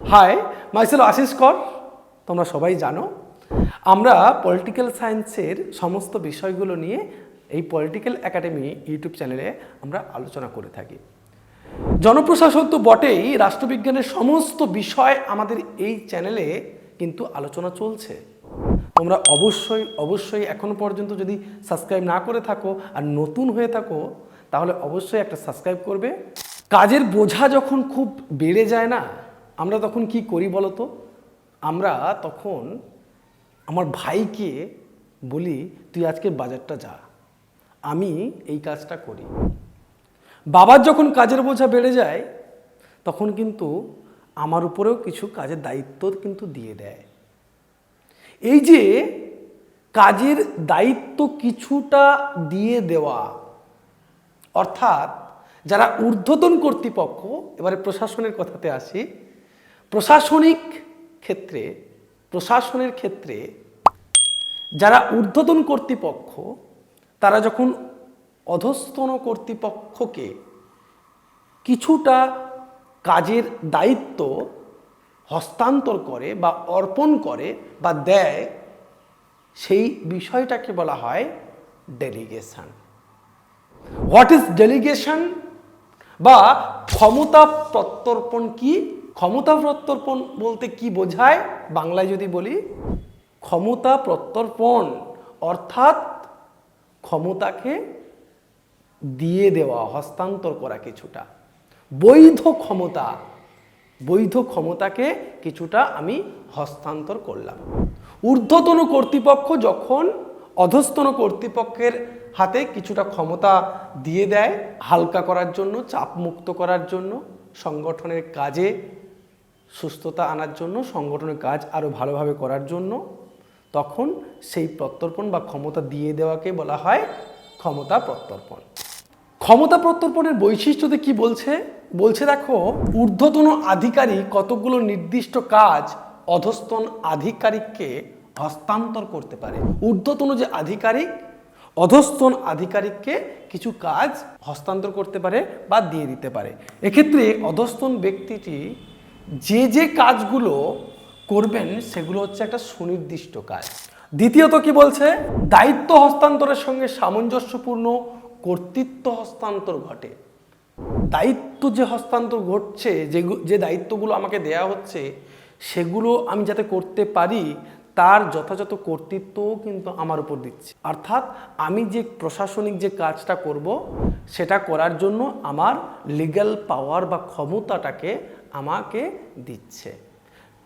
High micellar Ashis কর তোমরা সবাই জানো, আমরা পলিটিক্যাল সায়েন্সের সমস্ত বিষয়গুলো নিয়ে এই পলিটিক্যাল একাডেমি ইউটিউব চ্যানেলে আমরা আলোচনা করে থাকি। জনপ্রশাসন তো বটেই রাষ্ট্রবিজ্ঞানের সমস্ত বিষয় আমাদের এই চ্যানেলে কিন্তু আলোচনা চলছে। তোমরা অবশ্যই অবশ্যই এখনও পর্যন্ত যদি সাবস্ক্রাইব না করে থাকো আর নতুন হয়ে থাকো, তাহলে অবশ্যই একটা সাবস্ক্রাইব করবে। কাজের বোঝা যখন খুব বেড়ে যায় না আমরা তখন কি করি বলতো আমরা তখন আমার ভাইকে বলি, তুই আজকে বাজারটা যা। আমি এই কাজটা করি। বাবার যখন কাজের বোঝা বেড়ে যায়, তখন কিন্তু আমার উপরেও কিছু কাজের দায়িত্ব কিন্তু দিয়ে দেয়। এই যে কাজের দায়িত্ব কিছুটা দিয়ে দেওয়া, অর্থাৎ যারা ঊর্ধ্বতন কর্তৃপক্ষ, এবারে প্রশাসনের কথাতে আসি প্রশাসনিক ক্ষেত্রে, প্রশাসনের ক্ষেত্রে যারা ঊর্ধ্বতন কর্তৃপক্ষ, তারা যখন অধস্তন কর্তৃপক্ষকে কিছুটা কাজের দায়িত্ব হস্তান্তর করে বা অর্পণ করে বা দেয়, সেই বিষয়টাকে বলা হয় ডেলিগেশন হোয়াট ইজ ডেলিগেশন বা ক্ষমতা প্রত্যর্পণ কি? ক্ষমতা প্রত্যর্পণ বলতে কি বোঝায়? বাংলায় যদি বলি ক্ষমতা প্রত্যর্পণ অর্থাৎ ক্ষমতাকে দিয়ে দেওয়া, হস্তান্তর করা কিছুটা। বৈধ ক্ষমতা, বৈধ ক্ষমতাকে কিছুটা আমি হস্তান্তর করলাম। ঊর্ধ্বতন কর্তৃপক্ষ যখন অধস্তন কর্তৃপক্ষের হাতে কিছুটা ক্ষমতা দিয়ে দেয়, হালকা করার জন্য চাপ মুক্ত করার জন্য, সংগঠনের কাজে সুস্থতা আনার জন্য, সংগঠনের কাজ আরও ভালোভাবে করার জন্য, তখন সেই প্রত্যর্পণ বা ক্ষমতা দিয়ে দেওয়াকে বলা হয় ক্ষমতা প্রত্যর্পণ। ক্ষমতা প্রত্যর্পণের বৈশিষ্ট্যতে কি বলছে? বলছে দেখো, ঊর্ধ্বতন আধিকারিক কতগুলো নির্দিষ্ট কাজ অধস্তন আধিকারিককে হস্তান্তর করতে পারে। ঊর্ধ্বতন যে আধিকারিক, অধস্তন আধিকারিককে কিছু কাজ হস্তান্তর করতে পারে বা দিয়ে দিতে পারে। এক্ষেত্রে অধস্তন ব্যক্তিটি যে যে কাজগুলো করবেন, সেগুলো হচ্ছে একটা সুনির্দিষ্ট কাজ। দ্বিতীয়ত কি বলছে? দায়িত্ব হস্তান্তরের সঙ্গে সামঞ্জস্যপূর্ণ কর্তৃত্ব হস্তান্তর ঘটে। দায়িত্ব যে হস্তান্তর ঘটছে, যে যে দায়িত্বগুলো আমাকে দেয়া হচ্ছে, সেগুলো আমি যাতে করতে পারি তার যথাযথ কর্তৃত্বও কিন্তু আমার উপর দিচ্ছে। অর্থাৎ আমি যে প্রশাসনিক যে কাজটা করব, সেটা করার জন্য আমার লিগ্যাল পাওয়ার বা ক্ষমতাটাকে আমাকে দিচ্ছে।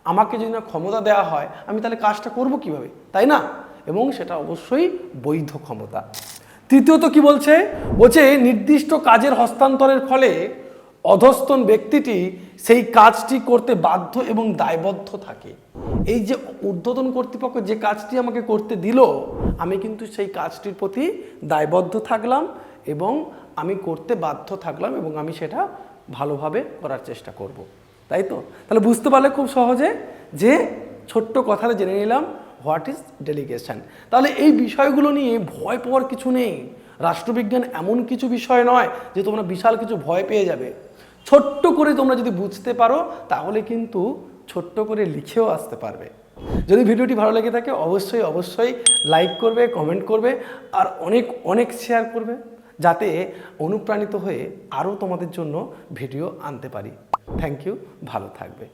আমাকে যদি না ক্ষমতা দেওয়া হয়, আমি তাহলে কাজটা করব কীভাবে? তাই না? এবং সেটা অবশ্যই বৈধ ক্ষমতা। তৃতীয়ত কি বলছে? বলছে নির্দিষ্ট কাজের হস্তান্তরের ফলে অধস্তন ব্যক্তিটি সেই কাজটি করতে বাধ্য এবং দায়বদ্ধ থাকে। এই যে ঊর্ধ্বতন কর্তৃপক্ষ যে কাজটি আমাকে করতে দিল, আমি কিন্তু সেই কাজটির প্রতি দায়বদ্ধ থাকলাম এবং আমি করতে বাধ্য থাকলাম এবং আমি সেটা ভালোভাবে করার চেষ্টা করব। তাই তো? তাহলে বুঝতে পারলে খুব সহজে যে ছোট্ট কথাটা জেনে নিলাম হোয়াট ইজ ডেলিগেশন তাহলে এই বিষয়গুলো নিয়ে ভয় পাওয়ার কিছু নেই। রাষ্ট্রবিজ্ঞান এমন কিছু বিষয় নয় যে তোমরা বিশাল কিছু ভয় পেয়ে যাবে। ছোট্ট করে তোমরা যদি বুঝতে পারো, তাহলে কিন্তু ছোট্ট করে লিখেও আসতে পারবে। যদি ভিডিওটি ভালো লেগে থাকে, অবশ্যই অবশ্যই লাইক করবে কমেন্ট করবে, আর অনেক অনেক শেয়ার করবে, যাতে অনুপ্রাণিত হয়ে আরও তোমাদের জন্য ভিডিও আনতে পারি। থ্যাংক ইউ ভালো থাকবে।